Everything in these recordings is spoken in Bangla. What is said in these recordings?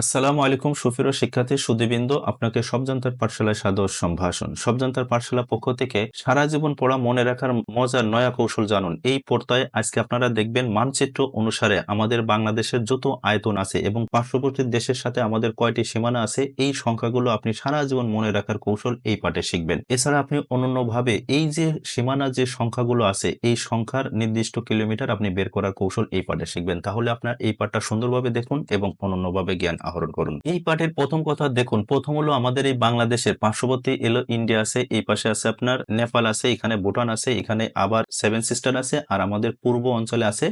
আসসালামু আলাইকুম সুফির শিক্ষার্থী, সুদীবৃন্দ। আপনাকে সবজান্তার পাঠশালায় সাদর সম্ভাষণ। সবজান্তার পাঠশালা পক্ষ থেকে সারা জীবন পড়া, মনে রাখার মজার নয়া কৌশল জানুন। এই পর্দায় আজকে আপনারা দেখবেন মানচিত্র অনুসারে আমাদের বাংলাদেশের যত আয়তন আছে এবং পার্শ্ববর্তী দেশের সাথে আমাদের কয়টি সীমানা আছে, এই সংখ্যাগুলো আপনি সারা জীবন মনে রাখার কৌশল এই পাঠে শিখবেন। এছাড়া আপনি অনন্যভাবে এই যে সীমানা যে সংখ্যাগুলো আছে, এই সংখ্যার নির্দিষ্ট কিলোমিটার আপনি বের করার কৌশল এই পাঠে শিখবেন। তাহলে আপনার এই পাঠটা সুন্দরভাবে দেখুন এবং অনন্যভাবে জ্ঞান আহরণ করুন। এই পাঠের প্রথম কথা দেখুন। প্রথম হলো আমাদের এই বাংলাদেশের পার্শ্ববর্তী এলো ইন্ডিয়া আছে, এই পাশে আছে আপনার নেপাল আছে, এখানে ভুটান আছে, এখানে আবার সেভেন সিস্টার আছে আর আমাদের পূর্ব অঞ্চলে আছে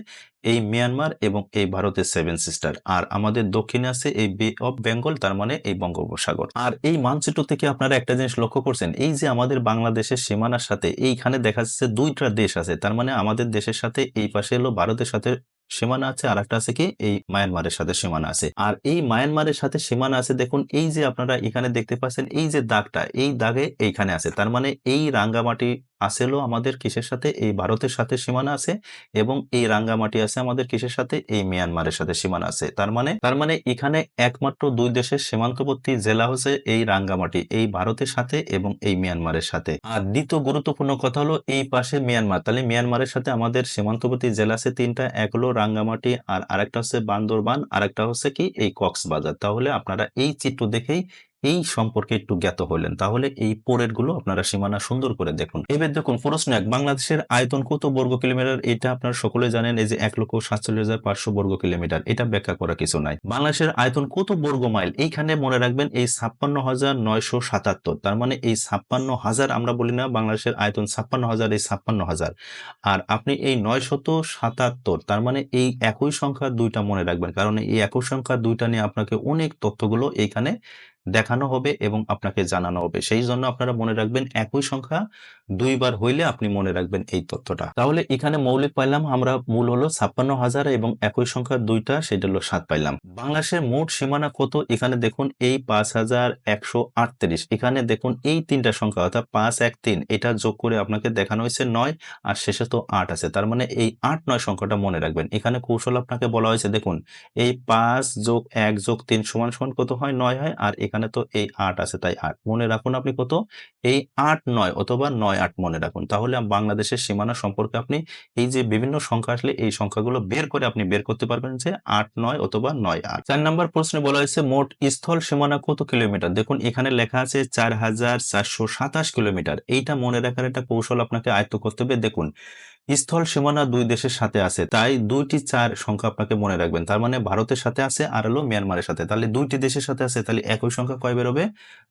এই মিয়ানমার এবং এই ভারতের সেভেন সিস্টার। আর আমাদের দক্ষিণে আছে এই বে অফ বেঙ্গল, তার মানে এই বঙ্গোপসাগর। আর এই মানচিত্র থেকে আপনারা একটা জিনিস লক্ষ্য করছেন, এই যে আমাদের বাংলাদেশের সীমানার সাথে এইখানে দেখা যাচ্ছে দুইটা দেশ আছে, তার মানে আমাদের দেশের সাথে এই পাশে এলো, ভারতের সাথে সীমানা আছে আর একটা আছে কি? এই মায়ানমারের সাথে সীমানা আছে। আর এই মায়ানমারের সাথে সীমানা আছে, দেখুন, এই যে আপনারা এখানে দেখতে পাচ্ছেন, এই যে দাগটা, এই দাগে এইখানে আছে। তার মানে এই রাঙ্গামাটি আসেলো আমাদের কিসের সাথে? এই ভারতের সাথে সীমানা আছে এবং এই রাঙ্গামাটি আছে আমাদের কিসের সাথে? এই মিয়ানমারের সাথে সীমানা আছে। তার মানে তার মানে এখানে একমাত্র দুই দেশের সীমান্তবর্তী জেলা হচ্ছে এই রাঙ্গামাটি, এই ভারতের সাথে এবং এই মিয়ানমারের সাথে। আর দ্বিতীয় গুরুত্বপূর্ণ কথা হলো এই পাশে মিয়ানমার। তাহলে মিয়ানমারের সাথে আমাদের সীমান্তবর্তী জেলা আছে তিনটা, এক হলো রাঙ্গামাটি আর আরেকটা হচ্ছে বান্দরবান, আরেকটা হচ্ছে কি? এই কক্সবাজার। তাহলে আপনারা এই চিত্র দেখেই এই সম্পর্কে একটু জ্ঞাত হলেন তাহলে এই পোরেরগুলো আপনারা সীমানা সুন্দর করে দেখুন। এবার দেখুন, প্রশ্ন এক, বাংলাদেশের আয়তন কত বর্গ কিলোমিটার? এটা আপনারা সকলে জানেন, এই যে এক লক্ষ সাতচল্লিশ হাজার পাঁচশো বর্গ কিলোমিটার। এটা ব্যাখ্যা করা কিছু নাই। বাংলাদেশের আয়তন কত বর্গ মাইল? এইখানে মনে রাখবেন, এই ছাপ্পান্ন হাজার নয়শো সাতাত্তর। তার মানে এই ছাপ্পান্ন হাজার আমরা বলি না, বাংলাদেশের আয়তন ছাপ্পান্ন হাজার, এই ছাপ্পান্ন হাজার। আর আপনি এই নয়শত সাতাত্তর, তার মানে এই একই সংখ্যা দুইটা মনে রাখবেন। কারণ এই একই সংখ্যা দুইটা নিয়ে আপনাকে অনেক তথ্যগুলো এইখানে দেখানো হবে এবং আপনাকে জানানো হবে। সেই জন্য আপনারা মনে রাখবেন একই সংখ্যা দুইবার হইলে আপনি মনে রাখবেন এই তথ্যটা। তাহলে এখানে মৌলিক পাইলাম, আমরা মূল হলো ছাপ্পান্ন হাজার এবং একই সংখ্যা দুইটা, সেটা হলো সাত পাইলাম। বাংলাদেশের মোট সীমানা কত? এখানে দেখুন এই পাঁচ হাজার একশো আটত্রিশ। এখানে দেখুন এই তিনটা সংখ্যা, অর্থাৎ পাঁচ, এক, তিন, এটা যোগ করে আপনাকে দেখানো হয়েছে নয়, আর শেষে তো আট আছে। তার মানে এই আট, নয় সংখ্যাটা মনে রাখবেন। এখানে কৌশল আপনাকে বলা হয়েছে, দেখুন, এই পাঁচ যোগ এক যোগ তিন সমান সমান কত হয়? নয় হয়, আর এখানে তো এই আট আছে, তাই আট। মনে রাখুন আপনি কত? এই আট নয় অথবা নয় আট মনে রাখুন। তাহলে বাংলাদেশের সীমানা সম্পর্কে আপনি এই যে বিভিন্ন সংখ্যা আসলে এই সংখ্যাগুলো বের করে আপনি বের করতে পারবেন যে আট নয় অথবা নয় আট। চার নম্বর প্রশ্নে বলা হয়েছে মোট স্থল সীমানা কত কিলোমিটার? দেখুন, এখানে লেখা আছে চার হাজার চারশো সাতাশ কিলোমিটার। এইটা মনে রাখার একটা কৌশল আপনাকে আয়ত্ত করতে হবে। দেখুন স্থল সীমানা দুই দেশের সাথে আছে, তাই দুইটি চার সংখ্যা আপনাকে মনে রাখবেন। তার মানে ভারতের সাথে আছে আর হলো মিয়ানমারের সাথে। তাহলে দুইটি দেশের সাথে আছে, তাহলে একই সংখ্যা কয় বের হবে?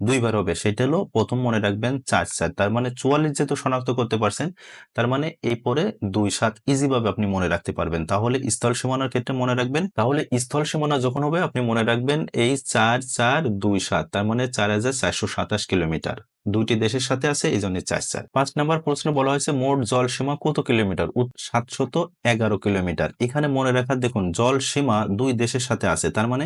দুইবার হবে। সেটা হলো প্রথম মনে রাখবেন চার চার। তার মানে চুয়াল্লিশ যেহেতু শনাক্ত করতে পারছেন, তার মানে এই পরে দুই সাত ইজি ভাবে আপনি মনে রাখতে পারবেন। তাহলে স্থল সীমানার ক্ষেত্রে মনে রাখবেন, তাহলে স্থল সীমানা যখন হবে আপনি মনে রাখবেন এই চার চার দুই সাত, তার মানে চার হাজার চারশো সাতাশ কিলোমিটার। দুইটি দেশের সাথে আছে এই জন্য চার চার পাঁচ নাম্বার প্রশ্নে বলা হয়েছে, মোট জল সীমা কত কিলোমিটার? সাতশত এগারো কিলোমিটার। এখানে মনে রাখা দেখুন, জল সীমা দুই দেশের সাথে আছে, তার মানে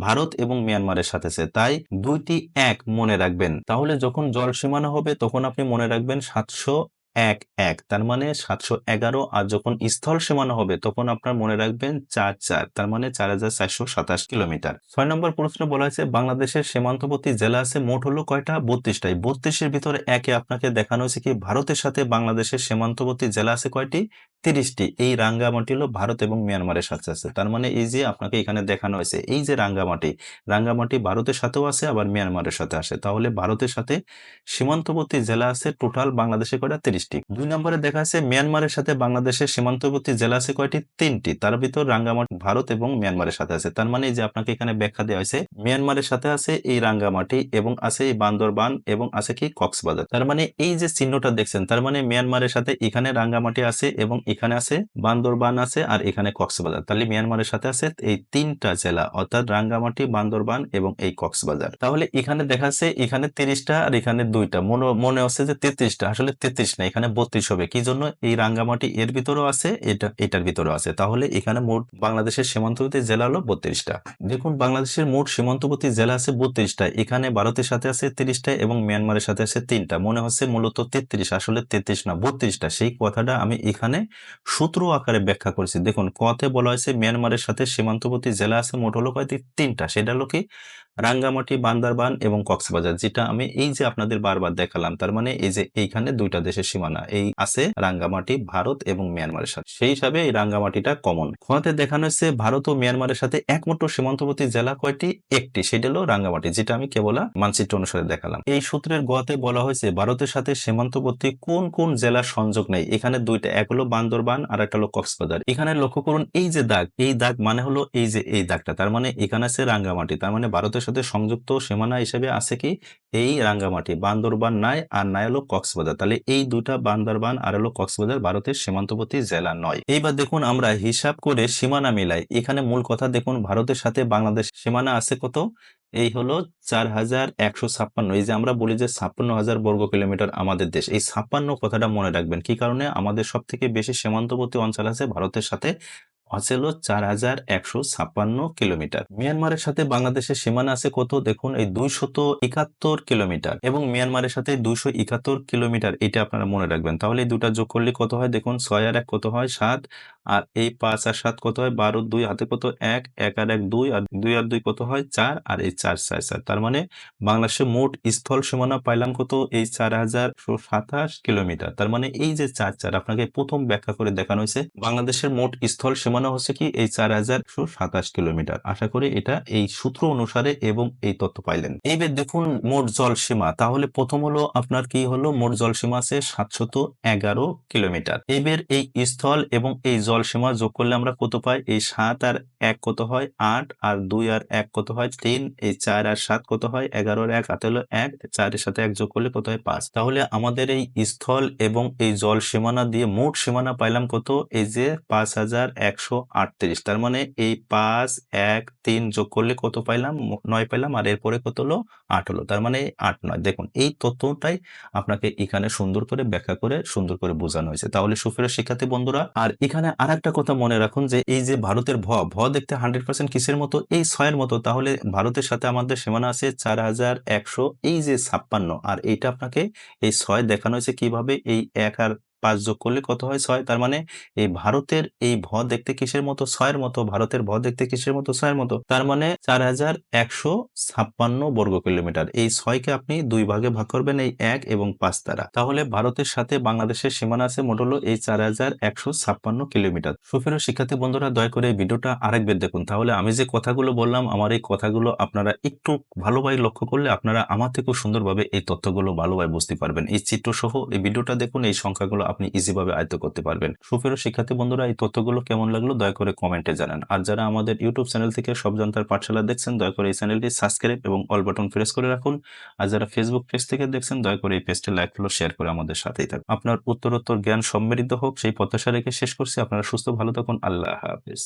ভারত এবং মিয়ানমারের সাথে আছে। তাই দুইটি এক মনে রাখবেন। তাহলে যখন জল সীমানা হবে, তখন আপনি মনে রাখবেন সাতশো এক এক। তার মানে সাতশো এগারো আর যখন স্থল সীমানা হবে, তখন আপনার মনে রাখবেন চার চার। তার মানে চার হাজার চারশো সাতাশ কিলোমিটার। ছয় নম্বর প্রশ্ন বলা হয়েছে, বাংলাদেশের সীমান্তবর্তী জেলা আছে মোট হলো কয়টা? বত্রিশটাই বত্রিশের ভিতরে একে আপনাকে দেখানো হয়েছে কি, ভারতের সাথে বাংলাদেশের সীমান্তবর্তী জেলা আছে কয়টি? তিরিশটি। এই রাঙ্গামাটি হলো ভারত এবং মিয়ানমারের সাথে আছে। তার মানে এই যে আপনাকে এখানে দেখানো হয়েছে, এই যে রাঙ্গামাটি রাঙ্গামাটি ভারতের সাথেও আছে, আবার মিয়ানমারের সাথে আসে তাহলে ভারতের সাথে সীমান্তবর্তী জেলা আছে, টোটাল বাংলাদেশে কয়টা? তিরিশটি দুই নম্বরে দেখা আছে মিয়ানমারের সাথে বাংলাদেশের সীমান্তবর্তী জেলা আছে কয়টি? তিনটি। তার ভিতর রাঙ্গামাটি, ভারত এবং মিয়ানমারের সাথে আছে। তার মানে যে আপনাকে এখানে ব্যাখ্যা দেওয়া হয়েছে, মিয়ানমারের সাথে আছে এই রাঙ্গামাটি এবং আছে এই বান্দরবান এবং আছে কি কক্সবাজার। তার মানে এই যে চিহ্নটা দেখছেন, তার মানে মিয়ানমারের সাথে এখানে রাঙ্গামাটি আছে এবং এখানে আছে বান্দরবান আছে আর এখানে কক্সবাজার। তাহলে মিয়ানমারের সাথে আছে এই তিনটা জেলা, অর্থাৎ রাঙ্গামাটি, বান্দরবান এবং এই কক্সবাজার। তাহলে এখানে দেখা যাচ্ছে এখানে তিরিশটা আর এখানে দুইটা। মনে মনে হচ্ছে যে তেত্রিশটা। আসলে তেত্রিশ না এখানে বত্রিশ হবে। কি জন্য? এই রাঙ্গামাটি এর ভিতরেও আছে, এটা, এটার ভিতরেও আছে। তাহলে এখানে মোট বাংলাদেশের সীমান্তবর্তী জেলা হলো বত্রিশটা। দেখুন, বাংলাদেশের মোট সীমান্তবর্তী জেলা আছে বত্রিশটা। এখানে ভারতের সাথে আছে তিরিশটা এবং মিয়ানমারের সাথে আছে তিনটা। মনে হচ্ছে মূলত তেত্রিশ। আসলে তেত্রিশ না, বত্রিশটা। সেই কথাটা আমি এখানে সূত্র আকারে ব্যাখ্যা করেছি। দেখুন কথে বলা হয়েছে মিয়ানমারের সাথে সীমান্তবর্তী জেলা আছে মোট হলো কয়টি? তিনটা। সেটা হলো কি? রাঙ্গামাটি, বান্দারবান এবং কক্সবাজার, যেটা আমি এই যে আপনাদের বারবার দেখালাম, তার মানে এই যে এইখানে দুইটা দেশের সীমানা, এই আছে রাঙ্গামাটি, ভারত এবং মিয়ানমারের সাথে। সেই হিসাবে এই রাঙ্গামাটিটা কমন খোয়াতে দেখানো হচ্ছে ভারত ও মিয়ানমারের সাথে একমাত্র সীমান্তবর্তী জেলা কয়টি? একটি, সেটা হলো রাঙ্গামাটি, যেটা আমি কেবল মানচিত্র অনুসারে দেখালাম। এই সূত্রের গোয়াতে বলা হয়েছে ভারতের সাথে সীমান্তবর্তী কোন কোন জেলার সংযোগ নেই। এখানে দুইটা, এক হলো বান্দরবান আর একটা হলো কক্সবাজার। এখানে লক্ষ্য করুন, এই যে দাগ, এই দাগ মানে হলো এই যে এই দাগটা, তার মানে এখানে আছে রাঙ্গামাটি, তার মানে ভারতের সাথে সংযুক্ত সীমানা হিসেবে আছে কি? এই রাঙ্গামাটি, বান্দরবান নাই আর নাই হলো কক্সবাজার। তাহলে এই দুটা বান্দরবান আর হলো কক্সবাজার ভারতের সীমান্তবর্তী জেলা নয়। এইবার দেখুন আমরা হিসাব করে সীমানা মিলাই। এখানে মূল কথা দেখুন, ভারতের সাথে বাংলাদেশ সীমানা আছে কত? এই হলো চার হাজার একশো ছাপ্পান্ন। এই যে আমরা বলি যে ছাপ্পান্ন হাজার বর্গ কিলোমিটার আমাদের দেশ। এই ছাপ্পান্ন কথাটা মনে রাখবেন। কি কারণে? আমাদের সব থেকে বেশি সীমান্তবর্তী অঞ্চল আছে ভারতের সাথে। আছে চার হাজার একশো ছাপ্পান্ন কিলোমিটার। মিয়ানমারের সাথে বাংলাদেশের সীমানা আছে কত? দেখুন, এই দুইশত একাত্তর কিলোমিটার। এবং মিয়ানমারের সাথে দুইশো একাত্তর কিলোমিটার, এটা আপনারা মনে রাখবেন। তাহলে এই দুটা যোগ করলে কত হয়? দেখুন, ছয় আর এক কত হয়? সাত। আর এই পাঁচ আর সাত কত হয়? বারো, দুই, হাতে কত? এক এক আর এক, দুই, আর দুই আর দুই কত হয়? চার, আর এই চার চার চার। তার মানে বাংলাদেশের মোট স্থল সীমানা পাইলাম কত? এই চার হাজার সাতাশ কিলোমিটার। তার মানে এই যে চার চার আপনাকে প্রথম ব্যাখ্যা করে দেখানো হয়েছে, বাংলাদেশের মোট স্থল সীমানা হচ্ছে কি? এই চার হাজার সাতাশ কিলোমিটার। আশা করি এটা এই সূত্র অনুসারে এবং এই তথ্য পাইলেন। এইবার দেখুন মোট জল সীমা। তাহলে প্রথম হলো আপনার কি হলো? মোট জল সীমা আছে সাতশত এগারো কিলোমিটার। এবার এই স্থল এবং এই জল সীমা যোগ করলে আমরা কত পাই? এই সাত আর এক কত হয়? আট। আর দুই আর এক কত হয়? তিন। এই চার আর সাত কত হয়? এগারো আর এক। হলো এক। চারের সাথে এক যোগ করলে কত হয়? পাঁচ। তাহলে আমাদের এই স্থল এবং এই জল সীমানা দিয়ে মোট সীমানা পাইলাম কত? এই যে পাঁচ হাজার একশো আটত্রিশ। তার মানে এই পাঁচ, এক, তিন যোগ করলে কত পাইলাম? নয় পাইলাম। আর এরপরে কত হলো? আট হলো। তার মানে আট নয়। দেখুন, এই তথ্যটাই আপনাকে এখানে সুন্দর করে ব্যাখ্যা করে সুন্দর করে বোঝানো হয়েছে। তাহলে সুফের শিক্ষার্থী বন্ধুরা, আর এখানে আর একটা কথা মনে রাখুন যে, এই যে ভারতের ভ ভ দেখতে হান্ড্রেড পার্সেন্ট কিসের মতো? এই ছয়ের মতো। তাহলে ভারতের সাথে আমাদের সীমানা আছে চার হাজার একশো, এই যে ছাপ্পান্ন। আর এইটা আপনাকে এই ছয় দেখানো হয়েছে কীভাবে? এই এক আর পাঁচ যোগ করলে কত হয়? ছয়। তার মানে এই ভারতের এই ভ দেখতে কিসের মতো? ছয়ের মতো। ভারতের ভ দেখতে কিসের মতো? ছয়ের মতো। তার মানে চার হাজার একশো ছাপ্পান্ন বর্গ কিলোমিটার। এই ছয়কে আপনি দুই ভাগে ভাগ করবেন এই এক এবং পাঁচ দ্বারা। তাহলে ভারতের সাথে বাংলাদেশের সীমানা আছে মোট হলো এই চার হাজার একশো ছাপ্পান্ন কিলোমিটার। সুফের শিক্ষার্থী বন্ধুরা, দয়া করে এই ভিডিওটা আরেকবার দেখুন। তাহলে আমি যে কথাগুলো বললাম, আমার এই কথাগুলো আপনারা একটু ভালোভাবে লক্ষ্য করলে আপনারা আমার থেকেও সুন্দরভাবে এই তথ্যগুলো ভালোভাবে বুঝতে পারবেন। এই চিত্র সহ এই ভিডিওটা দেখুন, এই সংখ্যাগুলো আপনি ইজিভাবে আয়ত্ত করতে পারবেন। সুফেরো শিক্ষার্থী বন্ধুরা, এই তথ্যগুলো কেমন লাগল দয়া করে কমেন্টে জানান। আর যারা আমাদের ইউটিউব চ্যানেল থেকে সব জানতার পাঠশালা দেখছেন, দয়া করে এই চ্যানেলটি সাবস্ক্রাইব এবং অল বাটন প্রেস করে রাখুন। আর যারা ফেসবুক পেজ থেকে দেখছেন, দয়া করে এই পেজটি লাইক ফলো শেয়ার করে আমাদের সাথেই থাকুন। আপনার উত্তরোত্তর জ্ঞান সমৃদ্ধ হোক, সেই প্রত্যাশা রেখে শেষ করছি। আপনারা সুস্থ, ভালো থাকুন। আল্লাহ হাফেজ।